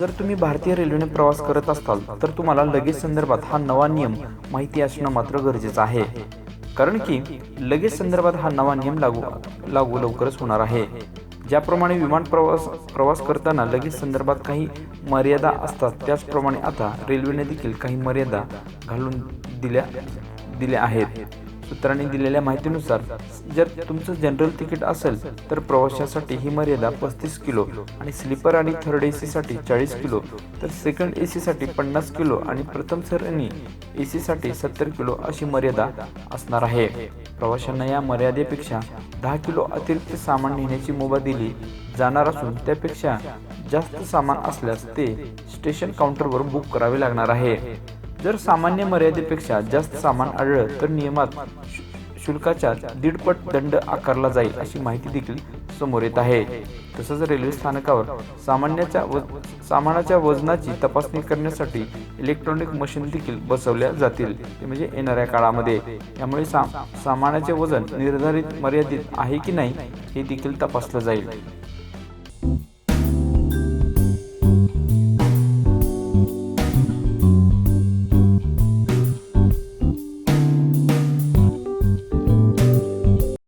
जर तुम्ही भारतीय रेल्वेने प्रवास करत असाल तर तुम्हाला लगेच संदर्भात हा नवा नियम माहिती असणं मात्र गरजेचं आहे. कारण की लगेच संदर्भात हा नवा नियम लागू लागू लवकरच होणार आहे. ज्याप्रमाणे विमान प्रवास प्रवास करताना लगेच संदर्भात काही मर्यादा असतात त्याचप्रमाणे आता रेल्वेने देखील काही मर्यादा घालून दिल्या दिल्या आहेत. सूत्रांनी दिलेल्या माहितीनुसार जर तुमचं जनरल तिकीट असेल तर प्रवाशासाठी ही मर्यादा पस्तीस किलो आणि स्लीपर आणि थर्ड ए सीसाठी चाळीस किलो तर सेकंड ए सीसाठी पन्नास किलो आणि प्रथम सरणी ए सीसाठी सत्तर किलो अशी मर्यादा असणार आहे. प्रवाशांना या मर्यादेपेक्षा दहा किलो अतिरिक्त सामान नेण्याची मुभा दिली जाणार असून त्यापेक्षा जास्त सामान असल्यास ते स्टेशन काउंटरवर बुक करावे लागणार आहे. जर सामान्य मर्यादेपेक्षा जास्त सामान आढळलं तर नियमात शु- शुल्काच्या दीडपट दंड आकारला जाईल अशी माहिती देखील समोर येत आहे. तसंच रेल्वे स्थानकावर सामान्याच्या व सामानाच्या वजनाची तपासणी करण्यासाठी इलेक्ट्रॉनिक मशीन देखील बसवल्या जातील. ते म्हणजे येणाऱ्या काळामध्ये. यामुळे सा सामानाचे वजन निर्धारित मर्यादित आहे की नाही हे देखील तपासलं जाईल.